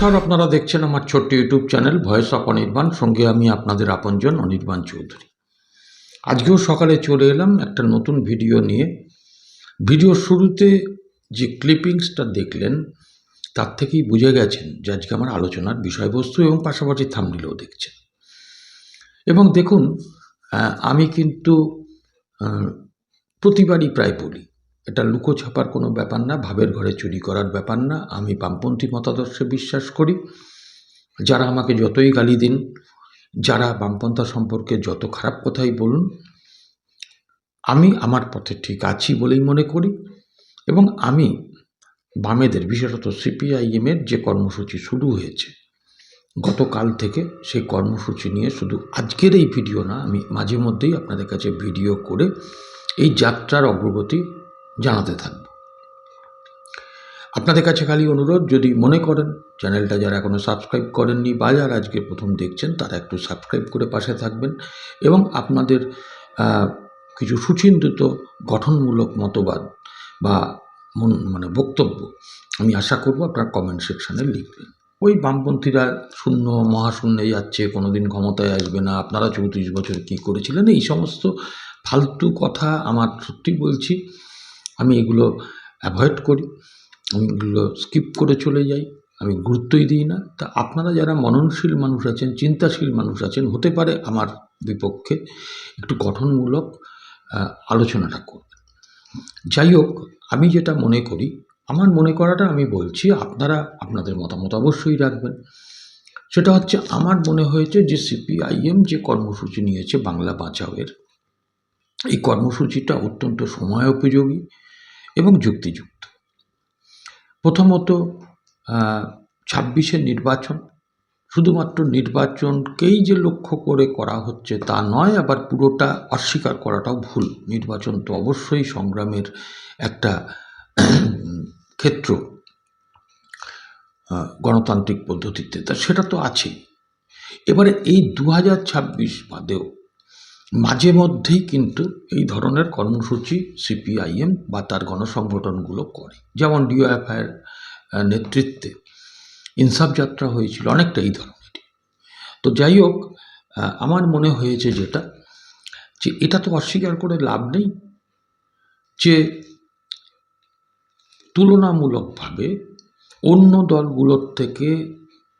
নমস্কার, আপনারা দেখছেন আমার ছোট্ট YouTube channel voice of Anirban. সঙ্গে আমি আপনাদের আপনজন অনির্বাণ চৌধুরী। আজকেও সকালে চলে এলাম একটা নতুন ভিডিও নিয়ে। ভিডিওর শুরুতে যে ক্লিপিংসটা দেখলেন, তার থেকেই বুঝে গেছেন যে আজকে আমার আলোচনার বিষয়বস্তু এবং পাশাপাশি থামনিলেও দেখছেন। এবং দেখুন আমি কিন্তু প্রতিবারই প্রায় বলি এটা লুকোছাপার কোনো ব্যাপার না, ভাবের ঘরে চুরি করার ব্যাপার না, আমি বামপন্থী মতাদর্শে বিশ্বাস করি। যারা আমাকে যতই গালি দিন, যারা বামপন্থা সম্পর্কে যত খারাপ কথাই বলুন, আমি আমার পথে ঠিক আছি বলেই মনে করি এবং আমি বামেদের, বিশেষত সিপিআইএমের যে কর্মসূচি শুরু হয়েছে, গতকাল থেকে সেই কর্মসূচি নিয়ে শুধু আজকের এই ভিডিও না, আমি মাঝে মধ্যেই আপনাদের কাছে ভিডিও করে এই যাত্রার অগ্রগতি জানাতে থাকব। আপনাদের কাছে খালি অনুরোধ, যদি মনে করেন চ্যানেলটা যারা এখনও সাবস্ক্রাইব করেননি বা যারা আজকে প্রথম দেখছেন, তারা একটু সাবস্ক্রাইব করে পাশে থাকবেন এবং আপনাদের কিছু সুচিন্তিত, গঠনমূলক মতবাদ বা মন বক্তব্য আমি আশা করব আপনার কমেন্ট সেকশানে লিখবেন। ওই বামপন্থীরা শূন্য, মহাশূন্যে যাচ্ছে, কোনোদিন ক্ষমতায় আসবে না, আপনারা চৌত্রিশ বছর কী করেছিলেন, এই সমস্ত ফালতু কথা আমার সত্যি বলছি। আমি এগুলো অ্যাভয়েড করি, আমি এগুলো স্কিপ করে চলে যাই, আমি গুরুত্বই দিই না। তা আপনারা যারা মননশীল মানুষ আছেন, চিন্তাশীল মানুষ আছেন, হতে পারে আমার বিপক্ষে একটু গঠনমূলক আলোচনাটা করবেন। যাই হোক, আমি যেটা মনে করি, আমার মনে করাটা আমি বলছি, আপনারা আপনাদের মতামত অবশ্যই রাখবেন। সেটা হচ্ছে, আমার মনে হয়েছে যে সিপিআইএম যে কর্মসূচি নিয়েছে বাংলা বাঁচাওয়ের, এই কর্মসূচিটা অত্যন্ত সময়োপযোগী। এবং যুক্তিযুক্ত। প্রথমত ছাব্বিশের নির্বাচন, শুধুমাত্র নির্বাচনকেই যে লক্ষ্য করে করা হচ্ছে তা নয়, আবার পুরোটা অস্বীকার করাটাও ভুল। নির্বাচন তো অবশ্যই সংগ্রামের একটা ক্ষেত্র গণতান্ত্রিক পদ্ধতিতে। তা সেটা তো আছেই। এবারে এই দু হাজার ছাব্বিশ বাদেও মাঝে মধ্যেই কিন্তু এই ধরনের কর্মসূচি সিপিআইএম বা তার গণসংগঠনগুলো করে। যেমন ডিওএফআইয়ের নেতৃত্বে ইনসাফ যাত্রা হয়েছিল, অনেকটা এই ধরনের। তো যাই হোক আমার মনে হয়েছে যেটা, যে এটা তো অস্বীকার করে লাভ নেই যে তুলনামূলকভাবে অন্য দলগুলোর থেকে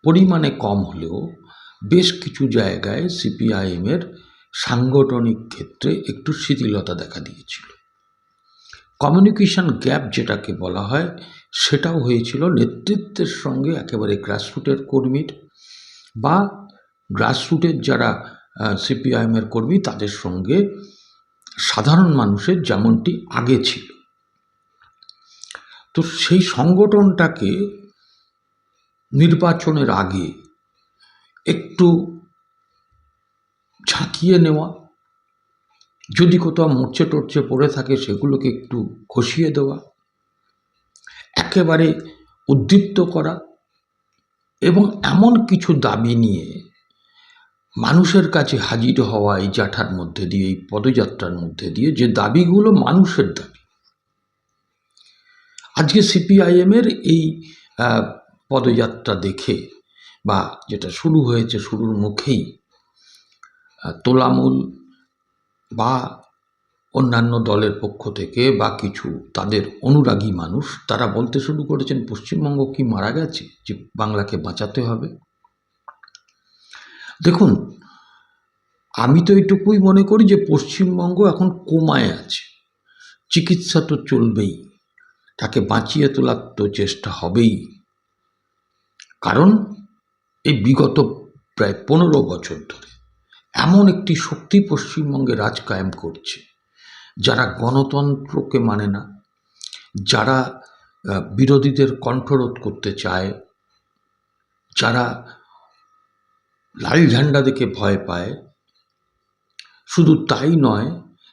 পরিমাণে কম হলেও বেশ কিছু জায়গায় সিপিআইএমের সাংগঠনিক ক্ষেত্রে একটু শিথিলতা দেখা দিয়েছিল। কমিউনিকেশন গ্যাপ যেটাকে বলা হয়, সেটাও হয়েছিল নেতৃত্বের সঙ্গে একেবারে গ্রাসরুটের কর্মীর বা গ্রাসরুটের যারা সিপিআইএমের কর্মী, তাদের সঙ্গে সাধারণ মানুষের যেমনটি আগে ছিল। তো সেই সংগঠনটাকে নির্বাচনের আগে একটু ঝাঁকিয়ে নেওয়া। যদি কোথাও মরচে টরচে পড়ে থাকে সেগুলোকে একটু ঘষিয়ে দেওয়া। একেবারে উদ্দীপ্ত করা এবং এমন কিছু দাবি নিয়ে মানুষের কাছে হাজির হওয়া এই জাঠার মধ্যে দিয়ে, এই পদযাত্রার মধ্যে দিয়ে যে দাবিগুলো মানুষের দাবি। আজকে সিপিআইএমের এই পদযাত্রা দেখে বা যেটা শুরু হয়েছে শুরুর মুখেই তোলামূল বা অন্যান্য দলের পক্ষ থেকে বা কিছু তাদের অনুরাগী মানুষ, তারা বলতে শুরু করেছেন, পশ্চিমবঙ্গ কি মারা গেছে যে বাংলাকে বাঁচাতে হবে? দেখুন, আমি তো এইটুকুই মনে করি যে পশ্চিমবঙ্গ এখন কোমায় আছে। চিকিৎসা তো চলবেই, তাকে বাঁচিয়ে তোলার তো চেষ্টা হবেই। কারণ এই বিগত প্রায় পনেরো বছর ধরে এমন একটি শক্তি পশ্চিমবঙ্গে রাজ কায়েম করছে, যারা গণতন্ত্রকে মানে না, যারা বিরোধীদের কণ্ঠরোধ করতে চায়, যারা লাল ঝান্ডা দেখে ভয় পায়, শুধু তাই নয়,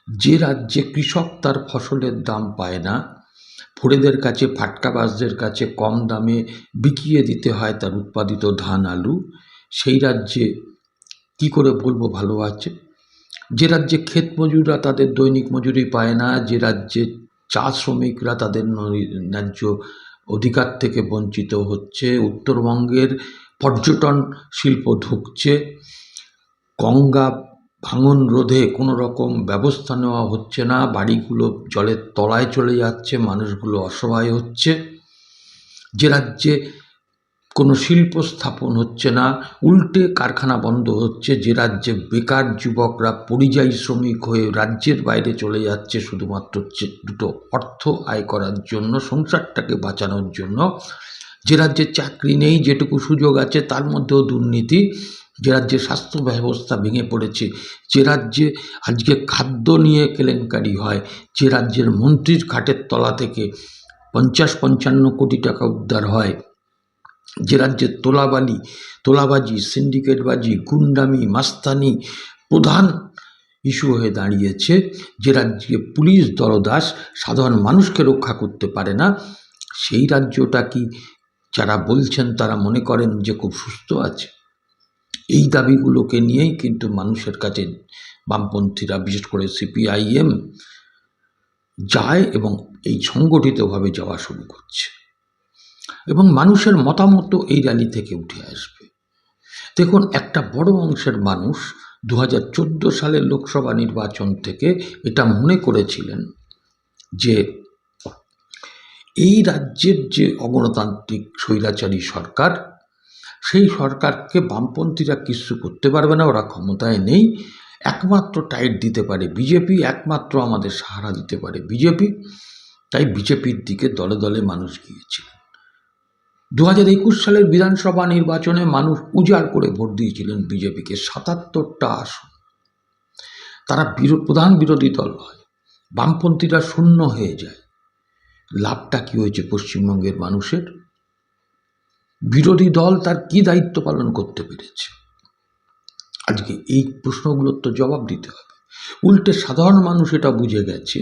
যে রাজ্যে কৃষক তার ফসলের দাম পায় না ফোরেদের কাছে, ফাটকাবাজদের কাছে কম দামে বিকিয়ে দিতে হয় তার উৎপাদিত ধান, আলু, সেই রাজ্যে কি করে বলব ভালো আছে? যে রাজ্যে ক্ষেত মজুররা তাদের দৈনিক মজুরি পায় না, যে রাজ্যে চা শ্রমিকরা তাদের ন্যায্য অধিকার থেকে বঞ্চিত হচ্ছে, উত্তরবঙ্গের পর্যটন শিল্প ঢুকছে, গঙ্গা ভাঙন রোধে কোনো রকম ব্যবস্থা নেওয়া হচ্ছে না, বাড়িগুলো জলের তলায় চলে যাচ্ছে, মানুষগুলো অসহায় হচ্ছে। যে রাজ্যে কোনো শিল্প স্থাপন হচ্ছে না, উল্টে কারখানা বন্ধ হচ্ছে, যে রাজ্যে বেকার যুবকরা পরিযায়ী শ্রমিক হয়ে রাজ্যের বাইরে চলে যাচ্ছে শুধুমাত্র দুটো অর্থ আয় করার জন্য, সংসারটাকে বাঁচানোর জন্য। যে রাজ্যে চাকরি নেই, যেটুকু সুযোগ আছে, তার মধ্যেও দুর্নীতি। যে রাজ্যে স্বাস্থ্য ব্যবস্থা ভেঙে পড়েছে, যে রাজ্যে আজকে খাদ্য নিয়ে কেলেঙ্কারি হয়, যে রাজ্যের মন্ত্রীর খাটের তলা থেকে পঞ্চাশ পঞ্চান্ন কোটি টাকা উদ্ধার হয় যে রাজ্যে তোলাবালি, তোলাবাজি সিন্ডিকেটবাজি গুন্ডামি, মাস্তানি প্রধান ইস্যু হয়ে দাঁড়িয়েছে, যে রাজ্যে পুলিশ দলদাস সাধারণ মানুষকে রক্ষা করতে পারে না, সেই রাজ্যটা কি যারা বলছেন তারা মনে করেন যে খুব সুস্থ আছে? এই দাবিগুলোকে নিয়েই কিন্তু মানুষের কাছে বামপন্থীরা, বিশেষ করে সিপিআইএম যায় এবং এই সংগঠিতভাবে যাওয়া শুরু করছে। এবং মানুষের মতামত এই র্যালি থেকে উঠে আসবে। দেখুন, একটা বড় অংশের মানুষ দু হাজার চোদ্দ সালের লোকসভা নির্বাচন থেকে এটা মনে করেছিলেন যে এই রাজ্যের যে অগণতান্ত্রিক স্বৈরাচারী সরকার, সেই সরকারকে বামপন্থীরা কিছু করতে পারবে না, ওরা ক্ষমতায় নেই। একমাত্র টাইট দিতে পারে বিজেপি, একমাত্র আমাদের সাহারা দিতে পারে বিজেপি। তাই বিজেপির দিকে দলে দলে মানুষ গিয়েছিল। দু হাজার একুশ সালের বিধানসভা নির্বাচনে মানুষ উজাড় করে ভোট দিয়েছিলেন বিজেপিকে সাতাত্তরটা আসন। তারা প্রধান বিরোধী দল হয়, বামপন্থীরা শূন্য হয়ে যায়। লাভটা কি হয়েছে পশ্চিমবঙ্গের মানুষের? বিরোধী দল তার কি দায়িত্ব পালন করতে পেরেছে? আজকে এই প্রশ্নগুলোর তো জবাব দিতে হবে। উল্টে সাধারণ মানুষ এটা বুঝে গেছে।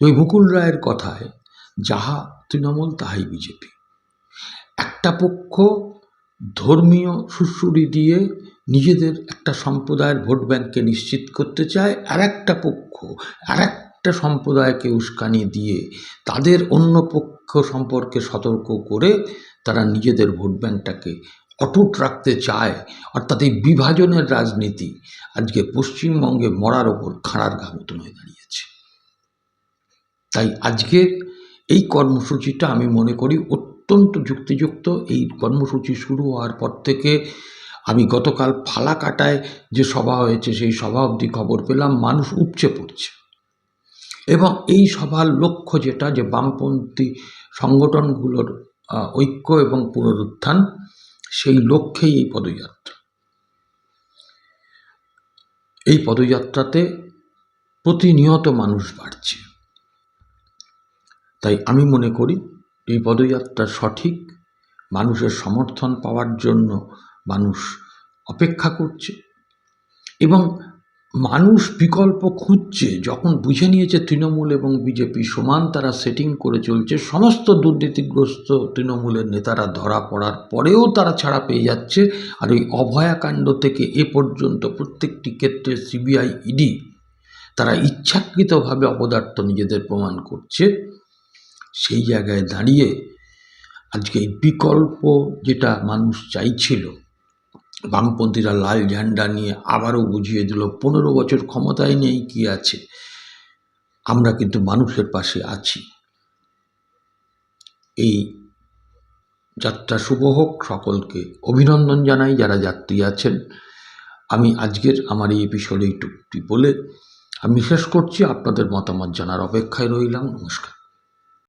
ওই মুকুল রায়ের কথায়, যাহা তৃণমূল, তাহাই বিজেপি। একটা পক্ষ ধর্মীয় সুশ্রুড়ি দিয়ে নিজেদের একটা সম্প্রদায়ের ভোট ব্যাংককে নিশ্চিত করতে চায় আর একটা পক্ষ আর একটা সম্প্রদায়কে উস্কানি দিয়ে তাদের অন্য পক্ষ সম্পর্কে সতর্ক করে তারা নিজেদের ভোট ব্যাংকটাকে অটুট রাখতে চায়। অর্থাৎ এই বিভাজনের রাজনীতি আজকে পশ্চিমবঙ্গে মরার ওপর খাঁড়ার ঘা মতন হয়ে দাঁড়িয়েছে। তাই আজকের এই কর্মসূচিটা আমি মনে করি অত্যন্ত যুক্তিযুক্ত। এই কর্মসূচি শুরু হওয়ার পর থেকে আমি গতকাল ফালাকাটায় যে সভা হয়েছে, সেই সভা অবধি খবর পেলাম, মানুষ উপচে পড়ছে। এবং এই সভার লক্ষ্য যেটা, যে বামপন্থী সংগঠনগুলোর ঐক্য এবং পুনরুত্থান, সেই লক্ষ্যেই এই পদযাত্রা। এই পদযাত্রাতে প্রতিনিয়ত মানুষ বাড়ছে। তাই আমি মনে করি এই পদযাত্রা সঠিক? মানুষের সমর্থন পাওয়ার জন্য মানুষ অপেক্ষা করছে? এবং মানুষ বিকল্প খুঁজছে, যখন বুঝে নিয়েছে তৃণমূল এবং বিজেপি সমান তারা সেটিং করে চলছে, সমস্ত দুর্নীতিগ্রস্ত তৃণমূলের নেতারা ধরা পড়ার পরেও তারা ছাড়া পেয়ে যাচ্ছে। আর ওই অভয়াকাণ্ড থেকে এ পর্যন্ত প্রত্যেকটি ক্ষেত্রে সিবিআই ইডি তারা ইচ্ছাকৃতভাবে অপদার্থ নিজেদের প্রমাণ করছে। সেই জায়গায় দাঁড়িয়ে আজকে এই বিকল্প যেটা মানুষ চাইছিল, বামপন্থীরা লাল ঝান্ডা নিয়ে আবারও বুঝিয়ে দিল, পনেরো বছর ক্ষমতায় নেই, কি আছে? আমরা কিন্তু মানুষের পাশে আছি। এই যাত্রা শুভ হোক, সকলকে অভিনন্দন জানাই, যারা যাত্রী আছেন। আমি আজকের আমার এই এপিসোডে এইটুকুটি বলে আমি শেষ করছি। আপনাদের মতামত জানার অপেক্ষায় রইলাম। নমস্কার।